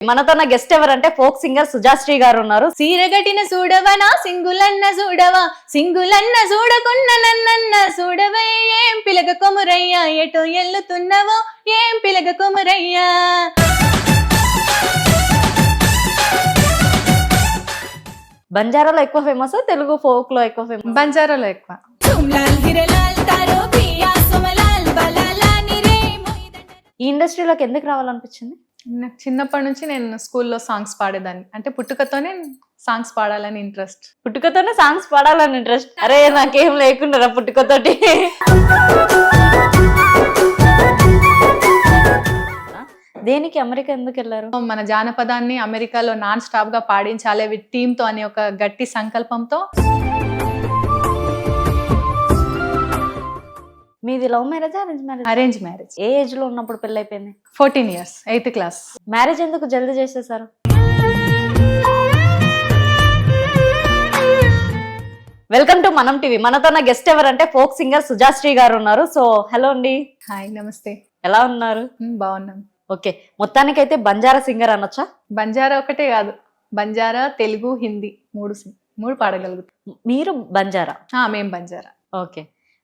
మనతో నా గెస్ట్ ఎవరంటే ఫోక్ సింగర్ సుజాశ్రీ గారు ఉన్నారు సీరగటిన చూడవనా సింగులన్న చూడవా సింగులన్న చూడకున్న నన్నన్న చూడవే ఏం పిలగ కొమురయ్యా ఎటో ఎల్లుతున్నవో ఏం పిలగ కొమురయ్యా? బంజారాలో ఎక్కువ ఫేమస్ తెలుగు ఫోక్లో ఎక్కువ ఫేమస్ బంజారాలో ఎక్కువ. ఈ ఇండస్ట్రీలోకి ఎందుకు రావాలనిపించింది? నాకు చిన్నప్పటి నుంచి నేను స్కూల్లో సాంగ్స్ పాడేదాన్ని. అంటే పుట్టుకతోనే సాంగ్స్ పాడాలని ఇంట్రెస్ట్. పుట్టుకతోనే సాంగ్స్ పాడాలని ఇంట్రెస్ట్? అరే నాకేం లేకుండా పుట్టుకతోటి. దేనికి అమెరికా ఎందుకు వెళ్ళారు? మన జానపదాన్ని అమెరికాలో నాన్ స్టాప్గా పాడించాలి విత్ టీమ్తో అనే ఒక గట్టి సంకల్పంతో మీది love marriage arrange marriage arrange marriage ఏ ఏజ్లో ఉన్నప్పుడు పెళ్ళి అయిపోయింది fourteen years eighth class marriage ఎందుకు జల్దీ చేసేసారు వెల్కమ్ టు మనం టీవీ మనతో నా గెస్ట్ ఎవరంటే ఫోక్ సింగర్ సుజాశ్రీ గారు ఉన్నారు. సో హలో అండి. హాయ్ నమస్తే. ఎలా ఉన్నారు? బాగున్నాం. ఓకే మొత్తానికైతే బంజారా సింగర్ అనొచ్చా? బంజారా ఒకటే కాదు. బంజారా తెలుగు హిందీ మూడు సి- మూడు పాడగలుగుతాం. మీరు బంజారా? ఆ, మేం బంజారా. ఓకే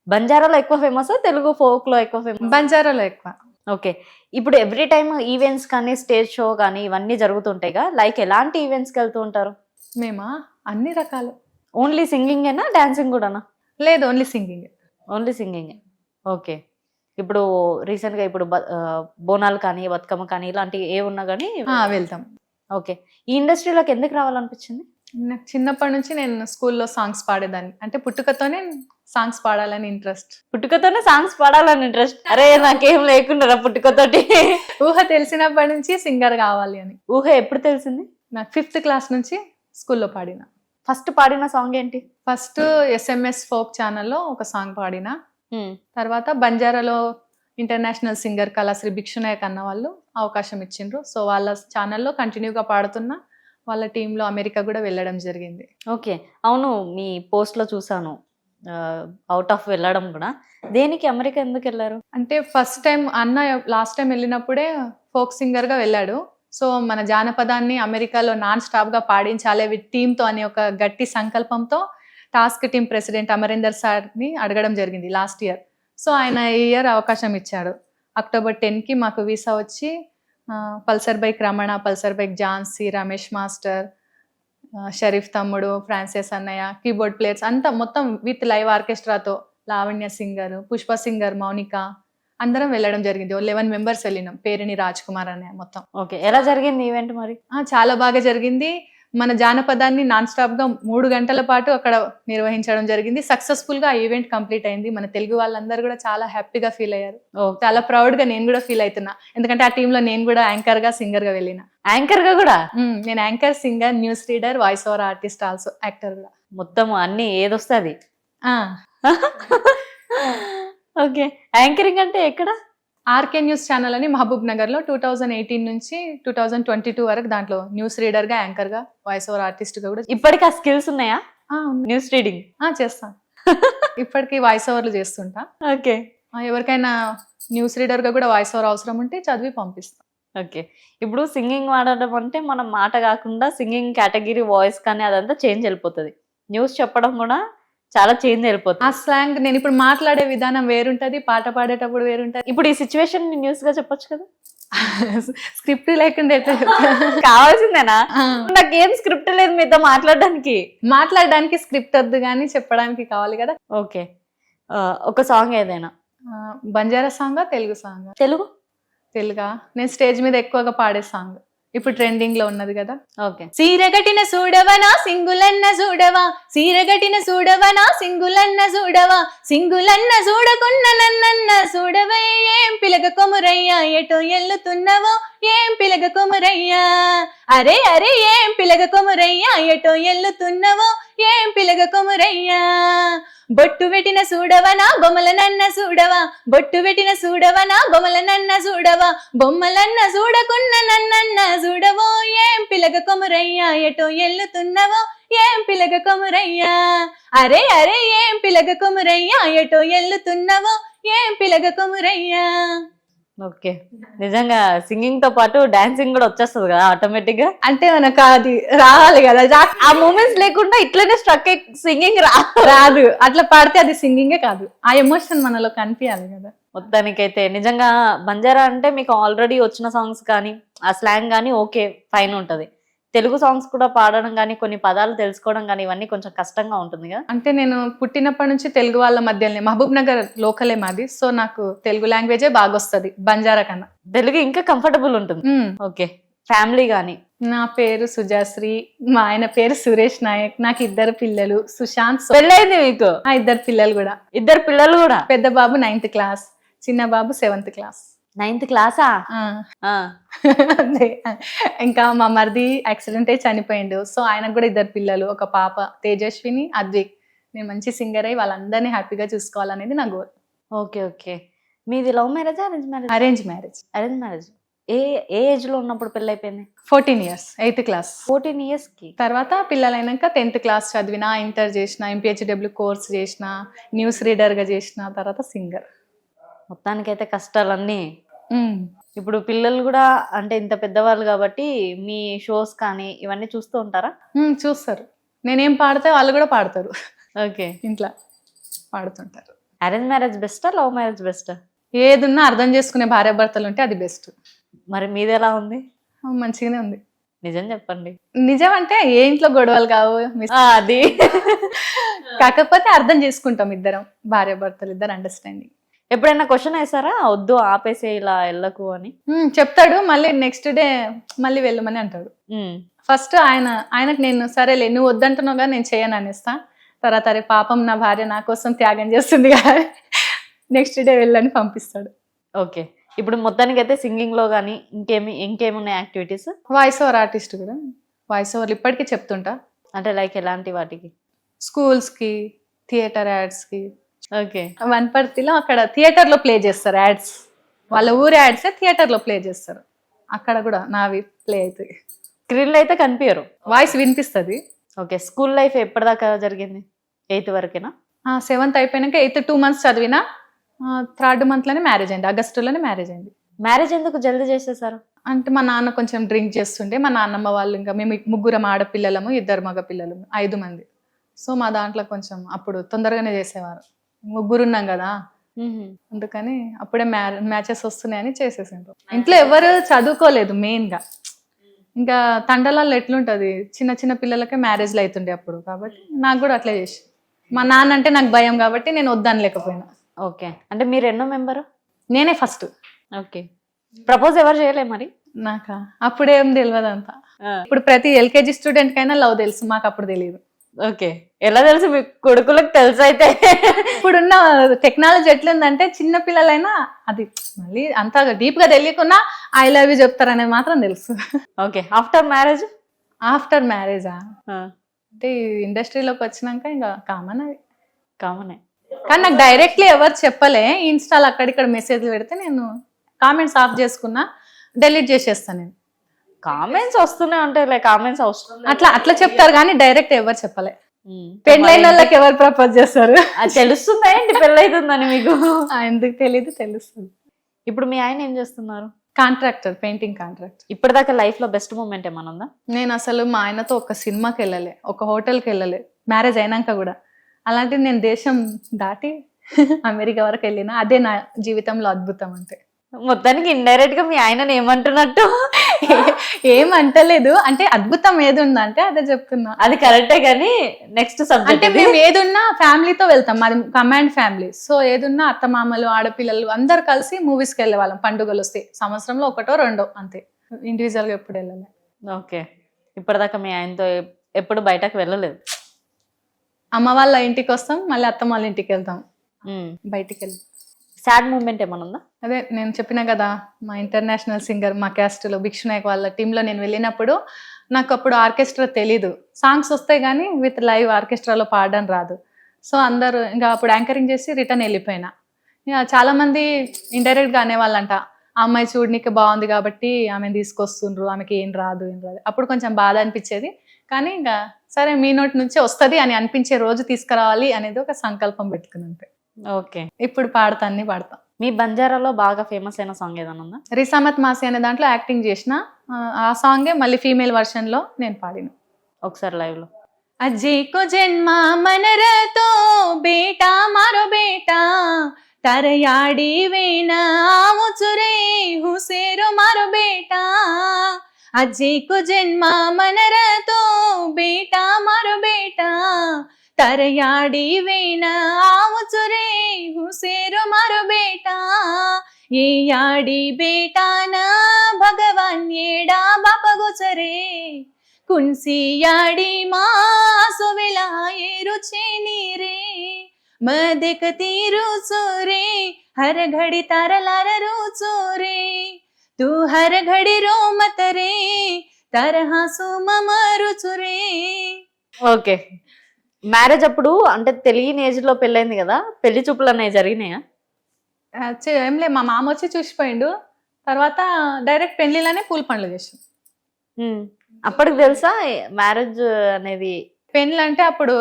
బంజారాలో ఎక్కువ ఫేమస్ తెలుగు ఫోక్లో ఎక్కువ ఫేమస్? బంజారాలో ఎక్కువ. ఓకే. ఇప్పుడు ఎవ్రీ టైమ్ ఈవెంట్స్ కానీ స్టేజ్ షో కానీ ఇవన్నీ జరుగుతుంటాయిగా? లైక్ ఎలాంటి ఈవెంట్స్కి వెళ్తూ ఉంటారు? మేమా? అన్ని రకాలు. ఓన్లీ సింగింగ్ ఏనా డాన్సింగ్ కూడానా? లేదు only singing. Only singing okay. ఇప్పుడు రీసెంట్గా ఇప్పుడు బ- ఆ, బోనాలు కానీ బతుకమ్మ కానీ ఇలాంటివి ఏ ఉన్నా కానీ వెళ్తాం. ఓకే. ఈ ఇండస్ట్రీలోకి ఎందుకు రావాలనిపించింది? నాకు చిన్నప్పటి నుంచి నేను స్కూల్లో సాంగ్స్ పాడేదాన్ని. అంటే పుట్టుకతోనే సాంగ్స్ పాడాలని ఇంట్రెస్ట్. పుట్టుకతోనే సాంగ్స్ పాడాలని ఇంట్రెస్ట్. అరే నాకేం లేకుండా పుట్టుకతోటి? ఊహ తెలిసినప్పటి నుంచి సింగర్ కావాలి అని. ఊహ ఎప్పుడు తెలిసింది? నాకు ఫిఫ్త్ క్లాస్ నుంచి స్కూల్లో పాడిన. ఫస్ట్ పాడిన సాంగ్ ఏంటి? ఫస్ట్ ఎస్ఎంఎస్ ఫోక్ ఛానల్లో ఒక సాంగ్ పాడిన. తర్వాత బంజారాలో ఇంటర్నేషనల్ సింగర్ కళాశ్రీ భిక్షునాయక్ అన్న వాళ్ళు అవకాశం ఇచ్చిండ్రు. సో వాళ్ళ ఛానల్లో కంటిన్యూగా పాడుతున్నా. వాళ్ళ టీంలో అమెరికా కూడా వెళ్ళడం జరిగింది. ఓకే. అవును మీ పోస్ట్లో చూసాను అవుట్ ఆఫ్ వెళ్ళడం కూడా. దేనికి అమెరికా ఎందుకు వెళ్ళారు? అంటే ఫస్ట్ టైం అన్న లాస్ట్ టైం వెళ్ళినప్పుడే ఫోక్ సింగర్గా వెళ్ళాడు. సో మన జానపదాన్ని అమెరికాలో నాన్ స్టాప్గా పాడించాలి విత్ టీమ్తో అనే ఒక గట్టి సంకల్పంతో టాస్క్ టీమ్ ప్రెసిడెంట్ అమరీందర్ సార్ని అడగడం జరిగింది లాస్ట్ ఇయర్. సో ఆయన ఈ ఇయర్ అవకాశం ఇచ్చాడు. అక్టోబర్ టెన్కి మాకు వీసా వచ్చి Pulsar bike Ramana Pulsar bike Jhansi Ramesh master Sharif తమ్ముడు ఫ్రాన్సిస్ అన్నయ్య కీబోర్డ్ ప్లేయర్స్ అంతా మొత్తం విత్ లైవ్ ఆర్కెస్ట్రాతో లావణ్య సింగర్ పుష్ప సింగర్ మౌనిక అందరం వెళ్ళడం జరిగింది. లెవెన్ మెంబర్స్ వెళ్ళినాం. పేరుని రాజ్ కుమార్ అనే మొత్తం. ఓకే. ఎలా జరిగింది ఈవెంట్ మరి? చాలా బాగా జరిగింది. మన జానపదాన్ని నాన్ స్టాప్గా మూడు గంటల పాటు అక్కడ నిర్వహించడం జరిగింది. సక్సెస్ఫుల్గా ఆ ఈవెంట్ కంప్లీట్ అయింది. మన తెలుగు వాళ్ళందరూ కూడా చాలా హ్యాపీగా ఫీల్ అయ్యారు. చాలా ప్రౌడ్గా నేను కూడా ఫీల్ అవుతున్నా ఎందుకంటే ఆ టీంలో నేను కూడా యాంకర్గా సింగర్గా వెళ్ళిన. యాంకర్గా కూడా? నేను anchor singer news reader voice over artist also actor కూడా. మొత్తం అన్ని ఏదొస్తే అది. ఆ, ఓకే యాంకరింగ్ అంటే ఎక్కడ? ఆర్కే న్యూస్ ఛానల్ అని మహబూబ్ నగర్లో టూ థౌజండ్ ఎయిటీన్ నుంచి టూ థౌజండ్ ట్వంటీ టూ వరకు దాంట్లో న్యూస్ రీడర్గా యాంకర్గా వాయిస్ ఓవర్ ఆర్టిస్ట్గా కూడా ఇప్పటికి ఆ స్కిల్స్ ఉన్నాయా. News reading. చేస్తాను ఇప్పటికి వాయిస్ ఓవర్లు చేస్తుంటా. ఓకే. ఎవరికైనా న్యూస్ రీడర్గా కూడా వాయిస్ ఓవర్ అవసరం ఉంటే చదివి పంపిస్తాం. ఓకే. ఇప్పుడు సింగింగ్ వాడడం అంటే మనం మాట కాకుండా సింగింగ్ కేటగిరీ వాయిస్ కానీ అదంతా చేంజ్ వెళ్ళిపోతుంది న్యూస్ చెప్పడం కూడా చాలా చేంజ్ ఆ వెళ్ళిపోతుంది స్లాంగ్ నేను ఇప్పుడు మాట్లాడే విధానం వేరుంటది పాట పాడేటప్పుడు వేరుంటది. ఇప్పుడు ఈ సిచ్యువేషన్ న్యూస్గా చెప్పొచ్చు కదా? స్క్రిప్ట్ లేకుండా ఎట్లా? కావాల్సిందేనా? ఆ, నాకేం స్క్రిప్ట్ లేదు మీతో మాట్లాడడానికి. మాట్లాడడానికి స్క్రిప్ట్ వద్దు కానీ చెప్పడానికి కావాలి కదా? ఓకే. ఒక సాంగ్ ఏదైనా. ఆ, బంజారా సాంగ్ తెలుగు సాంగ్ తెలుగు? తెలుగా. నేను స్టేజ్ మీద ఎక్కువగా పాడే సాంగ్ ఇప్పుడు ట్రెండింగ్లో ఉన్నది కదా. ఓకే. సీరగటిన చూడవనా సింగులన్న చూడవా సీరగటిన చూడవనా సింగులన్న చూడవా సింగులన్న చూడకున్న నన్నన్న చూడవే ఏం పిలగ కొమురయ్యా? ఎటో ఎల్లుతున్నావో ఏం పిలగ కొమురయ్యా? అరే అరే ఏం పిలగ కొమురయ్యా? ఎటో ఎల్లుతున్నావో ఏం పిలగ కొమురయ్యా? బొట్టు పెట్టిన చూడవనా బొమ్మలనన్న చూడవా బొట్టు పెట్టిన చూడవనా బొమ్మలనన్న చూడవా బొమ్మలన్న చూడకున్న నన్నన్న చూడవో ఏం పిలగ కొమురయ్యా ఎటో ఎల్లుతున్నవో? ఏం పిలగ కొమురయ్యా? అరే అరే ఏం పిలగ కొమురయ్యా ఎటో ఎల్లుతున్నవో? ఏం పిలగ కొమురయ్యా? ఓకే. నిజంగా సింగింగ్తో పాటు డాన్సింగ్ కూడా వచ్చేస్తుంది కదా ఆటోమేటిక్గా? అంటే మనకు అది రావాలి కదా ఆ మూమెంట్స్ లేకుండా ఇట్లనే స్ట్రక్ సింగింగ్ రాదు. అట్లా పాడితే అది సింగింగే కాదు. ఆ ఎమోషన్ మనలో కనిపించాలి కదా. మొత్తానికైతే నిజంగా బంజారా అంటే మీకు ఆల్రెడీ వచ్చిన సాంగ్స్ కానీ ఆ స్లాంగ్ కానీ ఓకే ఫైన్ ఉంటది. తెలుగు సాంగ్స్ కూడా పాడడం కానీ కొన్ని పదాలు తెలుసుకోవడం కానీ ఇవన్నీ కొంచెం కష్టంగా ఉంటుంది కదా అంటే నేను పుట్టినప్పటి నుంచి తెలుగు వాళ్ళ మధ్యలోనే మహబూబ్ నగర్ లోకలే మాది. సో నాకు తెలుగు లాంగ్వేజే బాగా వస్తుంది బంజారా కన్నా. తెలుగు ఇంకా కంఫర్టబుల్ ఉంటుంది. ఓకే. ఫ్యామిలీ కానీ నా పేరు సుజాశ్రీ మా ఆయన పేరు సురేష్ నాయక్ నాకు ఇద్దరు పిల్లలు సుశాంత్ పెళ్ళైంది మీకు? ఆ ఇద్దరు పిల్లలు కూడా. ఇద్దరు పిల్లలు కూడా? పెద్ద బాబు నైన్త్ క్లాస్ చిన్న బాబు సెవెంత్ క్లాస్ నైన్త్ క్లాసా? ఇంకా మా మరిది యాక్సిడెంట్ అయి చనిపోయిండు. సో ఆయనకు కూడా ఇద్దరు పిల్లలు ఒక పాప తేజస్విని అద్విక్ నేను మంచి సింగర్ అయ్యి వాళ్ళందరినీ హ్యాపీగా చూసుకోవాలనేది నా గోల్ ఓకే ఓకే. మీది love marriage arrange marriage arrange marriage arrange marriage ఏ ఏ ఏజ్లో ఉన్నప్పుడు పెళ్ళి అయిపోయింది fourteen years eighth class fourteen ఇయర్స్కి? తర్వాత పిల్లలైనాక టెన్త్ క్లాస్ చదివిన ఇంటర్ చేసిన ఎంపీహెచ్డబ్ల్యూ కోర్స్ చేసిన న్యూస్ రీడర్గా చేసిన తర్వాత సింగర్ మొత్తానికైతే కష్టాలన్నీ. ఇప్పుడు పిల్లలు కూడా అంటే ఇంత పెద్దవాళ్ళు కాబట్టి మీ షోస్ కానీ ఇవన్నీ చూస్తూ ఉంటారా? చూస్తారు. నేనేం పాడితే వాళ్ళు కూడా పాడతారు. ఓకే. ఇంట్లో పాడుతుంటారు. అరేంజ్ మ్యారేజ్ బెస్టా లవ్ మ్యారేజ్ బెస్టా? ఏదున్నా అర్థం చేసుకునే భార్యాభర్తలు ఉంటే అది బెస్ట్. మరి మీది ఎలా ఉంది? మంచిగానే ఉంది. నిజం చెప్పండి. నిజం అంటే ఏ ఇంట్లో గొడవలు కావు అది. కాకపోతే అర్థం చేసుకుంటాం ఇద్దరం భార్యాభర్తలు ఇద్దరు అండర్స్టాండింగ్ ఎప్పుడైనా క్వశ్చన్ వేసారా వద్దు ఆపేసే ఇలా వెళ్ళకు అని? చెప్తాడు. మళ్ళీ నెక్స్ట్ డే మళ్ళీ వెళ్ళమని అంటాడు. ఉమ్, ఫస్ట్ ఆయన ఆయనకు నేను సరేలే నువ్వు వద్దంటున్నావు కానీ నేను చేయను అనేస్తా. తర్వాత అరే పాపం నా భార్య నా కోసం త్యాగం చేస్తుంది కదా నెక్స్ట్ డే వెళ్ళని పంపిస్తాడు. ఓకే. ఇప్పుడు మొత్తానికి అయితే సింగింగ్లో కానీ ఇంకేమి ఇంకేమున్నాయి యాక్టివిటీస్? వాయిస్ ఓవర్ ఆర్టిస్ట్ కూడా వాయిస్ ఓవర్ ఇప్పటికీ చెప్తుంటా. అంటే లైక్ ఎలాంటి వాటికి? స్కూల్స్కి థియేటర్ యాడ్స్కి ఓకే. వనపర్తిలో అక్కడ థియేటర్లో ప్లే చేస్తారు యాడ్స్. వాళ్ళ ఊరి యాడ్సే థియేటర్లో ప్లే చేస్తారు. అక్కడ కూడా నావి ప్లే అవుతాయి. స్క్రీన్లో అయితే కనిపించరు వాయిస్ వినిపిస్తుంది. ఓకే స్కూల్ లైఫ్ ఎప్పటిదాకా జరిగింది? ఎయిత్ వరకేనా? సెవెంత్ అయిపోయినాక ఎయిత్ టూ మంత్స్ చదివిన థర్డ్ మంత్లోనే మ్యారేజ్ అయింది. ఆగస్టులోనే మ్యారేజ్ అయింది. మ్యారేజ్ ఎందుకు జల్దీ చేసేసారు అంటే మా నాన్న కొంచెం డ్రింక్ చేస్తుంటే మా నాన్నమ్మ వాళ్ళు ఇంకా మేము ముగ్గురం ఆడపిల్లలము ఇద్దరు మగ పిల్లలము ఐదు మంది. సో మా దాంట్లో కొంచెం అప్పుడు తొందరగానే చేసేవారు. ముగ్గురు ఉన్నాం కదా అందుకని అప్పుడే మ్యా మ్యాచెస్ వస్తున్నాయని చేసేసిండ్రు. ఇంట్లో ఎవరు చదువుకోలేదు మెయిన్గా ఇంకా తండలాల్లో ఎట్లుంటది? చిన్న చిన్న పిల్లలకే మ్యారేజ్లు అవుతుండే అప్పుడు. కాబట్టి నాకు కూడా అట్లే చేసి. మా నాన్న అంటే నాకు భయం కాబట్టి నేను వద్దని లేకపోయినా. ఓకే. అంటే మీరు ఎన్నో మెంబరు? నేనే ఫస్ట్. ఓకే. ప్రపోజ్ ఎవరు చేయలే మరి? నాకా? అప్పుడేం తెలియదు అంతా ఇప్పుడు ప్రతి ఎల్కేజీ స్టూడెంట్ కైనా లవ్ తెలుసు మాకు అప్పుడు తెలియదు ఓకే. ఎలా తెలుసు? మీ కొడుకులకు తెలుసు అయితే? ఇప్పుడున్న టెక్నాలజీ ఎట్లుందంటే చిన్న పిల్లలైనా అది మళ్ళీ అంత డీప్గా తెలియకున్నా ఐ లవ్ యూ చెప్తారనేది మాత్రం తెలుసు. ఓకే. After marriage? ఆఫ్టర్ మ్యారేజా? అంటే ఇండస్ట్రీలోకి వచ్చినాక ఇంకా కామన్ అది. కామనే. కానీ నాకు డైరెక్ట్లీ ఎవరు చెప్పలే. ఇన్స్టాల్ అక్కడిక్కడ మెసేజ్లు పెడితే నేను కామెంట్స్ ఆఫ్ చేసుకున్నా డెలీట్ చేసేస్తాను నేను. కామెంట్స్ వస్తూనే ఉంటాయి లైక్ కామెంట్స్ అవసరం అట్లా అట్లా చెప్తారు కానీ డైరెక్ట్ ఎవరు చెప్పలే. పెళ్ళైన వాళ్ళకి ఎవరు ప్రపోజ్ చేస్తారు? అది తెలుస్తుందా ఏంటి? పెళ్ళైతుందని మీకు? ఎందుకు తెలియదు తెలుస్తుంది. ఇప్పుడు మీ ఆయన ఏం చేస్తున్నారు? కాంట్రాక్టర్ పెయింటింగ్ కాంట్రాక్టర్ ఇప్పటిదాకా లైఫ్లో బెస్ట్ మూమెంట్ ఏమైనా ఉందా? నేను అసలు మా ఆయనతో ఒక సినిమాకి వెళ్ళలే ఒక హోటల్కి వెళ్ళలే. మ్యారేజ్ అయినాక కూడా. అలాంటిది నేను దేశం దాటి అమెరికా వరకు వెళ్ళిన అదే నా జీవితంలో అద్భుతం అంటే మొత్తానికి ఇండైరెక్ట్గా మీ ఆయనని ఏమంటున్నట్టు? ఏం అంటలేదు. అంటే అద్భుతం ఏది ఉందంటే అదే చెప్తున్నా. అది కరెక్టే కానీ నెక్స్ట్ అంటే సబ్జెక్ట్ మేము ఏదున్నా ఫ్యామిలీతో వెళ్తాం. మాది కమాండ్ ఫ్యామిలీ. సో ఏదున్నా అత్తమామలు ఆడపిల్లలు అందరు కలిసి మూవీస్కి వెళ్ళే వాళ్ళం. పండుగలు వస్తాయి సంవత్సరంలో ఒకటో రెండో అంతే. ఇండివిజువల్గా ఎప్పుడు వెళ్ళలే. ఓకే. ఇప్పటిదాకా మీ ఆయనతో ఎప్- ఎప్పుడు బయటకు వెళ్ళలేదు. అమ్మ వాళ్ళ ఇంటికి వస్తాం. మళ్ళీ అత్తమ్మ వాళ్ళ ఇంటికి వెళ్తాం. బయటికి వెళ్ళి సాడ్ మూమెంట్ ఏమైనా ఉందా? అదే నేను చెప్పిన కదా మా ఇంటర్నేషనల్ సింగర్ మా క్యాస్ట్లో భిక్షు నాయక్ వాళ్ళ టీంలో నేను వెళ్ళినప్పుడు నాకు అప్పుడు ఆర్కెస్ట్రా తెలీదు. సాంగ్స్ వస్తాయి కానీ విత్ లైవ్ ఆర్కెస్ట్రాలో పాడడం రాదు. సో అందరూ ఇంకా అప్పుడు యాంకరింగ్ చేసి రిటర్న్ వెళ్ళిపోయినా. ఇక చాలా మంది ఇండైరెక్ట్ అనేవాళ్ళంట ఆ అమ్మాయి చూడనికి బాగుంది కాబట్టి ఆమె తీసుకొస్తుండ్రు ఆమెకి ఏం రాదు ఏం రాదు. అప్పుడు కొంచెం బాధ అనిపించేది. కానీ ఇంకా సరే మీ నోటి నుంచే వస్తుంది అని అనిపించే రోజు తీసుకురావాలి అనేది ఒక సంకల్పం పెట్టుకుని అంతే ఓకే. ఇప్పుడు పాడతా అన్ని పాడతా. మీ బంజారాలో బాగా ఫేమస్ అయిన సాంగ్ ఏదైనా ఉందా? రిసామత్ మాసి అనే దాంట్లో యాక్టింగ్ చేసిన ఆ సాంగే మళ్ళీ ఫీమేల్ వర్షన్లో నేను పాడిన. ఒకసారి లైవ్లో అజీ కు జన్మ మనరతో బేటా మరో బేటా. తరయాడి వేణా చురే హుసేరు మారో బేటా. అజీ కు జన్మ మనరతో బేటా మరో బేటా. मारो बेटा तरयाडी वेण आमुचुरे हुसेरो मारो बेटा ये याडी बेटा न भगवान येडा बाप गोचरे कुंसियाडी मासोवेला रुचे नीरे मदेकती रुचो रे हर घडी तारलार रुचो रे तू हर घडी रोमत रे तर हासू मम रुचु रे ఓకే మ్యారేజ్ అప్పుడు అంటే తెలియని ఏజ్లో పెళ్ళైంది కదా? పెళ్ళి చూపులు అనేవి జరిగినాయా? ఏం లే మా మామ వచ్చి చూసిపోయిండు. తర్వాత డైరెక్ట్ పెళ్ళిలోనే పూల పండ్లు చేసాం. అప్పటికి తెలుసా మ్యారేజ్ అనేది? పెళ్ళి అంటే అప్పుడు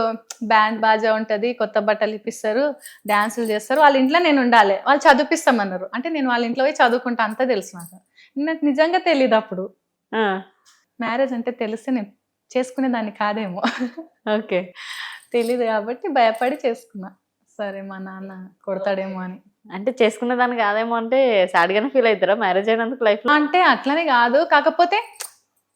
బ్యాండ్ బాజా ఉంటది కొత్త బట్టలు ఇప్పిస్తారు డాన్సులు చేస్తారు. వాళ్ళ ఇంట్లో నేను ఉండాలి. వాళ్ళు చదివిపిస్తామన్నారు. అంటే నేను వాళ్ళ ఇంట్లో పోయి చదువుకుంటా అంతా తెలుసు నాకు. నాకు నిజంగా తెలియదు అప్పుడు. మ్యారేజ్ అంటే తెలిస్తే నేను చేసుకునేదాన్ని కాదేమో. ఓకే. తెలీదు కాబట్టి భయపడి చేసుకున్నా. సరే మా నాన్న కొడతాడేమో అని. అంటే చేసుకునే దానికి కాదేమో అంటే సాడ్ గానే ఫీల్ అవుతారా? మ్యారేజ్ అయినందుకు లైఫ్లో? అంటే అట్లనే కాదు. కాకపోతే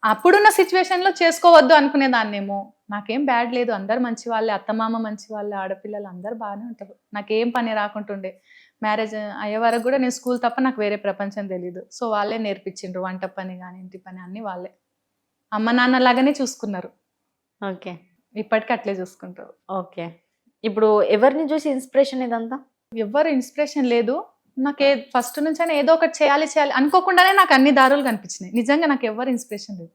అప్పుడున్న సిచ్యువేషన్లో చేసుకోవద్దు అనుకునేదాన్నేమో నాకేం బ్యాడ్ లేదు. అందరు మంచి వాళ్ళే అత్తమామ మంచి వాళ్ళే ఆడపిల్లలు అందరు బాగానే ఉంటారు. నాకేం పని రాకుంటుండే. మ్యారేజ్ అయ్యే వరకు కూడా నేను స్కూల్ తప్ప నాకు వేరే ప్రపంచం తెలియదు సో వాళ్ళే నేర్పించిండ్రు. వంట పని కానీ ఇంటి పని అన్ని వాళ్ళే. అమ్మ నాన్న లాగానే చూసుకున్నారు. ఓకే. ఇప్పటికీ అట్లే చూసుకుంటారు. ఓకే. ఇప్పుడు ఎవరిని చూసి ఇన్స్పిరేషన్ ఇదంతా? ఎవ్వరు ఇన్స్పిరేషన్ లేదు. నాకు ఏ ఫస్ట్ నుంచైనా ఏదో ఒకటి చేయాలి చేయాలి అనుకోకుండానే నాకు అన్ని దారులు కనిపించినాయి. నిజంగా నాకు ఎవ్వరు ఇన్స్పిరేషన్ లేదు.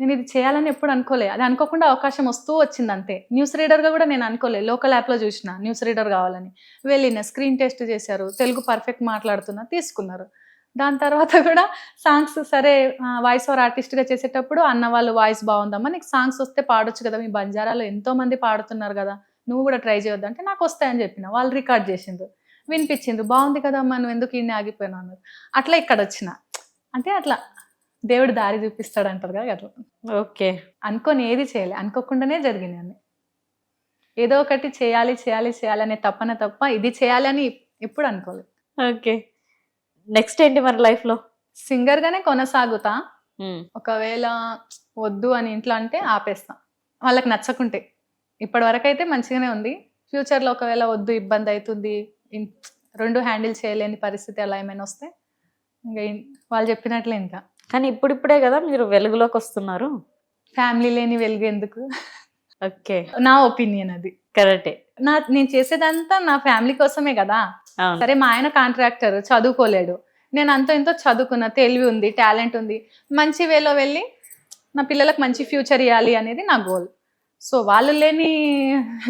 నేను ఇది చేయాలని ఎప్పుడు అనుకోలే. అది అనుకోకుండా అవకాశం వస్తూ వచ్చింది అంతే. న్యూస్ రీడర్గా కూడా నేను అనుకోలే. లోకల్ యాప్లో చూసిన న్యూస్ రీడర్ కావాలని. వెళ్ళిన స్క్రీన్ టెస్ట్ చేశారు. తెలుగు పర్ఫెక్ట్ మాట్లాడుతున్నా తీసుకున్నారు. దాని తర్వాత కూడా సాంగ్స్ సరే వాయిస్ ఓవర్ ఆర్టిస్ట్గా చేసేటప్పుడు అన్న వాళ్ళు వాయిస్ బాగుందమ్మా నీకు సాంగ్స్ వస్తే పాడొచ్చు కదా మీ బంజారాలో ఎంతో మంది పాడుతున్నారు కదా నువ్వు కూడా ట్రై చేయొద్దు అంటే నాకు వస్తాయని చెప్పిన వాళ్ళు రికార్డ్ చేసిండ్రు. వినిపించిండ్రు బాగుంది కదా అమ్మా నువ్వు ఎందుకు ఇన్ని ఆగిపోయినా అన్నారు. అట్లా ఇక్కడ వచ్చిన. అంటే అట్లా దేవుడు దారి చూపిస్తాడు అంటారు కదా అట్లా. ఓకే. అనుకొని ఏది చేయలే అనుకోకుండానే జరిగినాయి అన్ని. ఏదో ఒకటి చేయాలి చేయాలి చేయాలనే తప్పన తప్ప ఇది చేయాలని ఎప్పుడు అనుకోలేదు. ఓకే. నెక్స్ట్ ఏంటి మరి లైఫ్లో? సింగర్గానే కొనసాగుతా. ఉమ్, ఒకవేళ వద్దు అని ఇంట్లో అంటే ఆపేస్తా. వాళ్ళకి నచ్చకుంటే. ఇప్పటి వరకు అయితే మంచిగానే ఉంది. ఫ్యూచర్లో ఒకవేళ వద్దు ఇబ్బంది అవుతుంది రెండు హ్యాండిల్ చేయలేని పరిస్థితి అలా ఏమైనా వస్తే ఇంకా వాళ్ళు చెప్పినట్లే ఇంకా. కానీ ఇప్పుడిప్పుడే కదా మీరు వెలుగులోకి వస్తున్నారు. ఫ్యామిలీ లేని వెలుగు ఎందుకు? ఓకే నా ఒపీనియన్ అది. కరెక్టే. నా నేను చేసేదంతా నా ఫ్యామిలీ కోసమే కదా. సరే మా ఆయన కాంట్రాక్టర్ చదువుకోలేడు. నేను అంతో ఎంతో చదువుకున్న తెలివి ఉంది టాలెంట్ ఉంది. మంచి వేలో వెళ్ళి నా పిల్లలకు మంచి ఫ్యూచర్ ఇవ్వాలి అనేది నా గోల్. సో వాళ్ళు లేని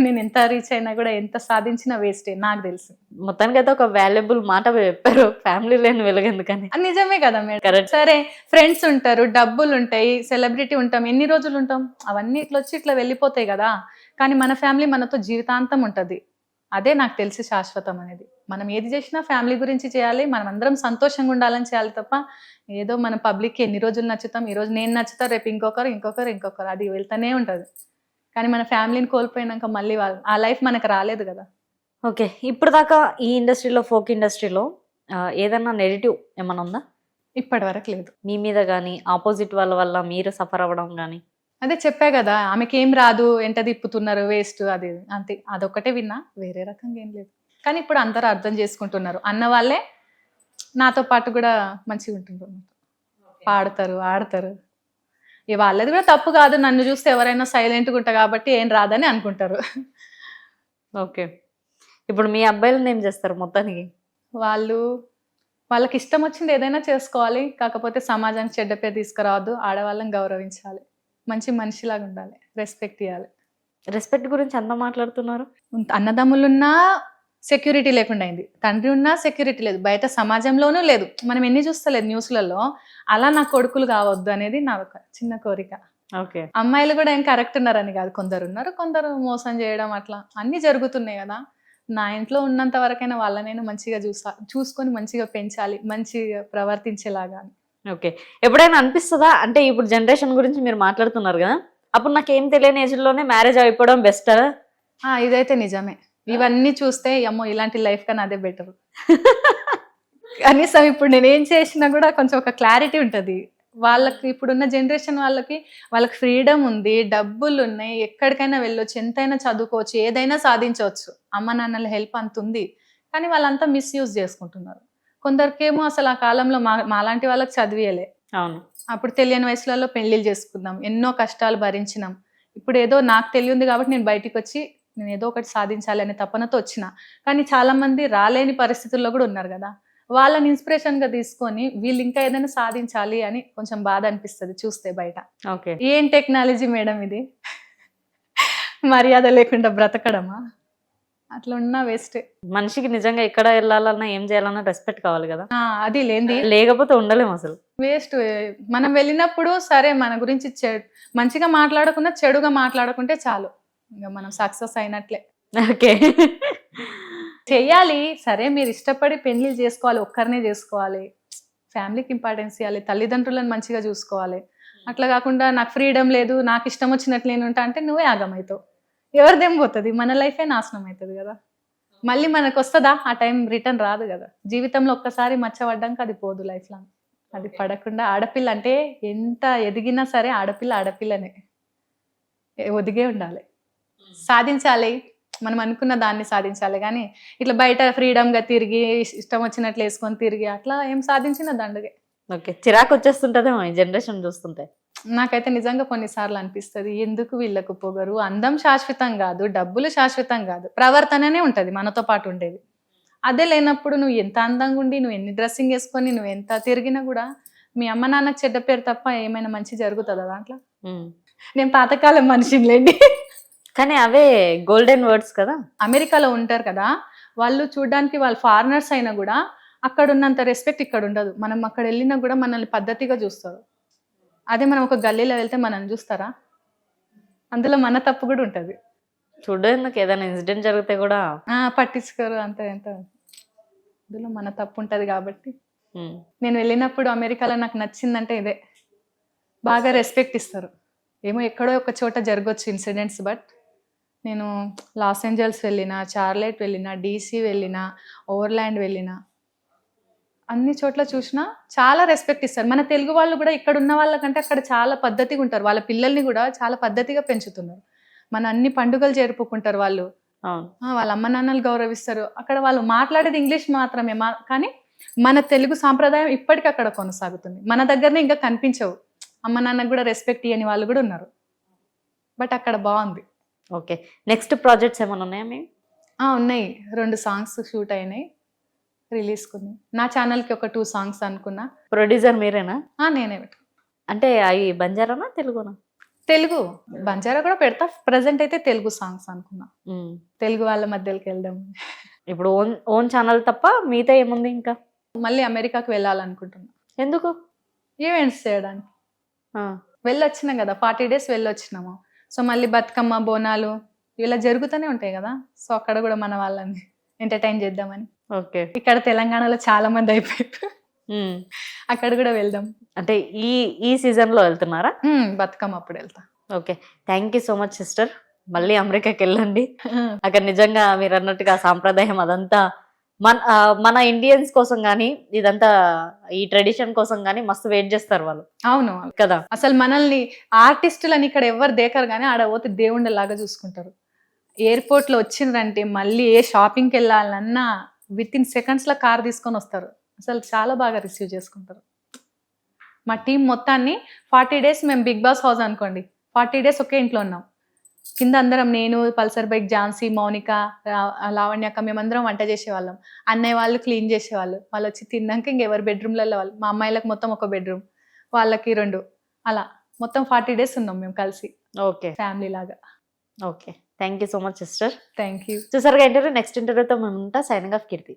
నేను ఎంత రీచ్ అయినా కూడా ఎంత సాధించినా వేస్టే నాకు తెలుసు. మొత్తానికి అయితే ఒక వాల్యుబుల్ మాట చెప్పారు. ఫ్యామిలీ లేని వెలుగు ఎందుకని? అది నిజమే కదా మేడం. కరెక్ట్. సరే ఫ్రెండ్స్ ఉంటారు డబ్బులు ఉంటాయి సెలబ్రిటీ ఉంటాం ఎన్ని రోజులు ఉంటాం? అవన్నీ ఇట్లా వచ్చి ఇట్లా వెళ్ళిపోతాయి కదా. కానీ మన ఫ్యామిలీ మనతో జీవితాంతం ఉంటుంది. అదే నాకు తెలిసి శాశ్వతం అనేది. మనం ఏది చేసినా ఫ్యామిలీ గురించి చేయాలి మనం అందరం సంతోషంగా ఉండాలని చేయాలి తప్ప ఏదో మన పబ్లిక్కి ఎన్ని రోజులు నచ్చుతాం ఈ రోజు నేను నచ్చుతా రేపు ఇంకొకరు ఇంకొకరు ఇంకొకరు అది వెళ్తూనే ఉంటుంది. కానీ మన ఫ్యామిలీని కోల్పోయినాక మళ్ళీ వాళ్ళు ఆ లైఫ్ మనకు రాలేదు కదా. ఓకే. ఇప్పుడు దాకా ఈ ఇండస్ట్రీలో ఫోక్ ఇండస్ట్రీలో ఏదన్నా నెగిటివ్ ఏమైనా ఉందా? ఇప్పటి వరకు లేదు. మీ మీద కానీ ఆపోజిట్ వాళ్ళ వల్ల మీరు సఫర్ అవ్వడం కానీ అదే చెప్పా కదా ఆమెకి ఏం రాదు ఎంట తిప్పుతున్నారు వేస్ట్ అది అంతే. అదొక్కటే విన్నా వేరే రకంగా ఏం లేదు. కానీ ఇప్పుడు అందరూ అర్థం చేసుకుంటున్నారు. అన్న వాళ్ళే నాతో పాటు కూడా మంచిగా ఉంటుంటారు పాడతారు ఆడతారు. వాళ్ళది కూడా తప్పు కాదు నన్ను చూస్తే ఎవరైనా సైలెంట్గా ఉంటా కాబట్టి ఏం రాదని అనుకుంటారు. ఓకే. ఇప్పుడు మీ అబ్బాయిలను ఏం చేస్తారు మొత్తానికి? వాళ్ళు వాళ్ళకి ఇష్టం వచ్చింది ఏదైనా చేసుకోవాలి. కాకపోతే సమాజానికి చెడ్డ పేరు తీసుకురావద్దు ఆడవాళ్ళని గౌరవించాలి. మంచి మనిషిలాగా ఉండాలి. రెస్పెక్ట్ ఇవ్వాలి రెస్పెక్ట్ గురించి అంత మాట్లాడుతున్నారు? అన్నదమ్ములున్నా సెక్యూరిటీ లేకుండా అయింది. తండ్రి ఉన్నా సెక్యూరిటీ లేదు. బయట సమాజంలోనూ లేదు. మనం ఎన్ని చూస్తలేదు న్యూస్లలో. అలా నా కొడుకులు కావద్దు అనేది నా ఒక చిన్న కోరిక. ఓకే. అమ్మాయిలు కూడా ఏం కరెక్ట్ ఉన్నారని కాదు. కొందరు ఉన్నారు కొందరు మోసం చేయడం అట్లా. అన్ని జరుగుతున్నాయి కదా. నా ఇంట్లో ఉన్నంత వరకైనా వాళ్ళనైనా మంచిగా చూసా చూసుకొని మంచిగా పెంచాలి మంచిగా ప్రవర్తించేలాగా. ఓకే. ఎప్పుడైనా అనిపిస్తుందా? అంటే ఇప్పుడు జనరేషన్ గురించి మీరు మాట్లాడుతున్నారు కదా అప్పుడు నాకు ఏం తెలియని ఏజ్లోనే మ్యారేజ్ అయిపోవడం బెస్ట్ ఆ, ఇదైతే నిజమే. ఇవన్నీ చూస్తే అమ్మో ఇలాంటి లైఫ్ కన్నా అదే బెటర్ కనీసం ఇప్పుడు నేను ఏం చేసినా కూడా కొంచెం ఒక క్లారిటీ ఉంటుంది. వాళ్ళకి ఇప్పుడున్న జనరేషన్ వాళ్ళకి వాళ్ళకి ఫ్రీడమ్ ఉంది డబ్బులు ఉన్నాయి ఎక్కడికైనా వెళ్ళొచ్చు ఎంతైనా చదువుకోవచ్చు ఏదైనా సాధించవచ్చు. అమ్మ నాన్నల హెల్ప్ అంత ఉంది. కానీ వాళ్ళంతా మిస్యూజ్ చేసుకుంటున్నారు. కొందరికేమో అసలు ఆ కాలంలో మా మాలాంటి వాళ్ళకి చదివేయలే. అవును. అప్పుడు తెలియని వయసులలో పెళ్ళిళ్ళు చేసుకుందాం. ఎన్నో కష్టాలు భరించినాం. ఇప్పుడు ఏదో నాకు తెలియంది కాబట్టి నేను బయటికి వచ్చి నేను ఏదో ఒకటి సాధించాలి అనే తపనతో వచ్చిన. కానీ చాలా మంది రాలేని పరిస్థితుల్లో కూడా ఉన్నారు కదా. వాళ్ళని ఇన్స్పిరేషన్గా తీసుకొని వీళ్ళు ఇంకా ఏదైనా సాధించాలి అని కొంచెం బాధ అనిపిస్తుంది చూస్తే బయట. ఓకే. ఏం టెక్నాలజీ మేడం ఇది? మర్యాద లేకుండా బ్రతకడమా? అట్లా ఉన్నా వేస్టే మనిషికి నిజంగా ఎక్కడ వెళ్ళాలన్నా ఏం చేయాలన్నా రెస్పెక్ట్ కావాలి కదా. అది లేనిది. లేకపోతే ఉండలేము అసలు. వేస్ట్ మనం వెళ్ళినప్పుడు సరే మన గురించి చెడు మంచిగా మాట్లాడకుండా చెడుగా మాట్లాడుకుంటే చాలు. ఇంకా మనం సక్సెస్ అయినట్లే. ఓకే. చెయ్యాలి సరే మీరు ఇష్టపడి పెళ్ళి చేసుకోవాలి ఒక్కరినే చేసుకోవాలి. ఫ్యామిలీకి ఇంపార్టెన్స్ ఇవ్వాలి తల్లిదండ్రులను మంచిగా చూసుకోవాలి. అట్లా కాకుండా నాకు ఫ్రీడమ్ లేదు నాకు ఇష్టం వచ్చినట్లు నేను ఉంటా అంటే నువ్వే ఆగమవుతావు ఎవరిదేం పోతుంది? మన లైఫే నాశనం అవుతుంది కదా. మళ్ళీ మనకు వస్తుందా ఆ టైం రిటర్న్ రాదు కదా. జీవితంలో ఒక్కసారి మచ్చబడ్డాక అది పోదు లైఫ్ లాంగ్. అది పడకుండా ఆడపిల్ల అంటే ఎంత ఎదిగినా సరే ఆడపిల్ల ఆడపిల్లనే. ఒదిగే ఉండాలి. సాధించాలి. మనం అనుకున్న దాన్ని సాధించాలి. కానీ ఇట్లా బయట freedom గా తిరిగి ఇష్టం వచ్చినట్లు వేసుకొని తిరిగి అట్లా ఏం సాధించిన దండగే. ఓకే. చిరాకు వచ్చేస్తుంటదేమో ఈ జనరేషన్ చూస్తుంటే. నాకైతే నిజంగా కొన్నిసార్లు అనిపిస్తుంది ఎందుకు వీళ్ళకు పొగరు? అందం శాశ్వతం కాదు డబ్బులు శాశ్వతం కాదు ప్రవర్తననే ఉంటది మనతో పాటు ఉండేది. అదే లేనప్పుడు నువ్వు ఎంత అందంగా ఉండి నువ్వు ఎన్ని డ్రెస్సింగ్ వేసుకొని నువ్వు ఎంత తిరిగినా కూడా మీ అమ్మ నాన్నకు చెడ్డ పేరు తప్ప ఏమైనా మంచి జరుగుతుందా దాంట్లో. నేను పాతకాలం మనిషిని లేండి. కానీ అవే గోల్డెన్ వర్డ్స్ కదా. అమెరికాలో ఉంటారు కదా వాళ్ళు చూడడానికి వాళ్ళు ఫారినర్స్ అయినా కూడా అక్కడ ఉన్నంత రెస్పెక్ట్ ఇక్కడ ఉండదు. మనం అక్కడ వెళ్ళినా కూడా మనల్ని పద్ధతిగా చూస్తారు. అదే మనం ఒక గల్లీలో వెళ్తే మనల్ని చూస్తారా? అందులో మన తప్పు కూడా ఉంటుంది. చూడడానికి ఏదైనా ఇన్సిడెంట్ జరిగితే కూడా. పట్టించుకోరు అంత ఎంత అందులో మన తప్పు ఉంటుంది కాబట్టి. ఉమ్, నేను వెళ్ళినప్పుడు అమెరికాలో నాకు నచ్చిందంటే ఇదే. బాగా రెస్పెక్ట్ ఇస్తారు. ఏమో ఎక్కడో ఒక చోట జరగవచ్చు ఇన్సిడెంట్స్ బట్ నేను లాస్ ఏంజల్స్ వెళ్ళిన చార్లెట్ వెళ్ళిన డీసీ వెళ్ళిన ఓవర్లాండ్ వెళ్ళిన అన్ని చోట్ల చూసినా చాలా రెస్పెక్ట్ ఇస్తారు. మన తెలుగు వాళ్ళు కూడా ఇక్కడ ఉన్న వాళ్ళకంటే అక్కడ చాలా పద్ధతిగా ఉంటారు. వాళ్ళ పిల్లల్ని కూడా చాలా పద్ధతిగా పెంచుతున్నారు. మన అన్ని పండుగలు జరుపుకుంటారు వాళ్ళు. వాళ్ళ అమ్మ నాన్నలు గౌరవిస్తారు. అక్కడ వాళ్ళు మాట్లాడేది ఇంగ్లీష్ మాత్రమే. మా కానీ మన తెలుగు సాంప్రదాయం ఇప్పటికీ అక్కడ కొనసాగుతుంది. మన దగ్గరనే ఇంకా కనిపించవు. అమ్మ నాన్నకు కూడా రెస్పెక్ట్ ఇవ్వని వాళ్ళు కూడా ఉన్నారు. బట్ అక్కడ బాగుంది. ఓకే. నెక్స్ట్ ప్రాజెక్ట్స్ ఏమైనా ఉన్నాయా మీ ఆ, ఉన్నాయి. రెండు సాంగ్స్ షూట్ అయినాయి. రిలీజ్ కొన్ని. నా ఛానల్కి ఒక టూ సాంగ్స్ అనుకున్నా. ప్రొడ్యూసర్ మీరేనా? నేనే పెట్టు అంటే అవి బంజారానా తెలుగునా? తెలుగు. బంజారా కూడా పెడతా. ప్రజెంట్ అయితే తెలుగు సాంగ్స్ అనుకున్నా. తెలుగు వాళ్ళ మధ్యలోకి వెళ్దాం. ఇప్పుడు ఓన్ ఓన్ ఛానల్ తప్ప మిగతా ఏముంది ఇంకా? మళ్ళీ అమెరికాకి వెళ్ళాలనుకుంటున్నా. ఎందుకు? ఈవెంట్స్ చేయడానికి. వెళ్ళొచ్చినాం కదా ఫార్టీ డేస్ వెళ్ళొచ్చినాము. సో మళ్ళీ బతుకమ్మ బోనాలు ఇలా జరుగుతూనే ఉంటాయి కదా. సో అక్కడ కూడా మన వాళ్ళని ఎంటర్టైన్ చేద్దామని. ఓకే. ఇక్కడ తెలంగాణలో చాలా మంది అయిపోయారు. అక్కడ కూడా వెళ్దాం. అంటే ఈ ఈ సీజన్లో వెళ్తున్నారా బతుకమ్మ అప్పుడు వెళ్తా. Okay. Thank you so much sister మళ్ళీ అమెరికాకి వెళ్ళండి. అక్కడ నిజంగా మీరు అన్నట్టుగా సాంప్రదాయం అదంతా మన మన ఇండియన్స్ కోసం కానీ ఇదంతా ఈ ట్రెడిషన్ కోసం కానీ మస్తు వెయిట్ చేస్తారు వాళ్ళు. అవును. కదా? అసలు మనల్ని ఆర్టిస్టులని ఇక్కడ ఎవరు దేకరు కానీ ఆడ పోతే దేవుళ్ళలాగా చూసుకుంటారు. ఎయిర్పోర్ట్లో వచ్చిండ్రంటే మళ్ళీ ఏ షాపింగ్కి వెళ్ళాలన్నా విత్ ఇన్ సెకండ్స్లో కార్ తీసుకొని వస్తారు. అసలు చాలా బాగా రిసీవ్ చేసుకుంటారు. మా టీం మొత్తాన్ని ఫార్టీ డేస్ మేము బిగ్ బాస్ హౌస్ అనుకోండి. ఫార్టీ డేస్ ఒకే ఇంట్లో ఉన్నాం. కింద అందరం నేను పల్సర్ బైక్ ఝాన్సీ మౌనిక లావణ్యక మేమందరం వంట చేసేవాళ్ళం. అన్నయ్య వాళ్ళు క్లీన్ చేసేవాళ్ళు. వాళ్ళు వచ్చి తిన్నాక ఇంకెవరి బెడ్రూమ్లలో వాళ్ళు. మా అమ్మాయిలకు మొత్తం ఒక బెడ్రూమ్. వాళ్ళకి రెండు. అలా. మొత్తం ఫార్టీ డేస్ ఉన్నాం మేము కలిసి. ఓకే. ఫ్యామిలీ లాగా okay. Thank you so much sister. Thank you చూసారుగా ఇంటర్వ్యూ నెక్స్ట్ ఇంటర్వ్యూతో మేము ఉంటా. Signing off Keerthi.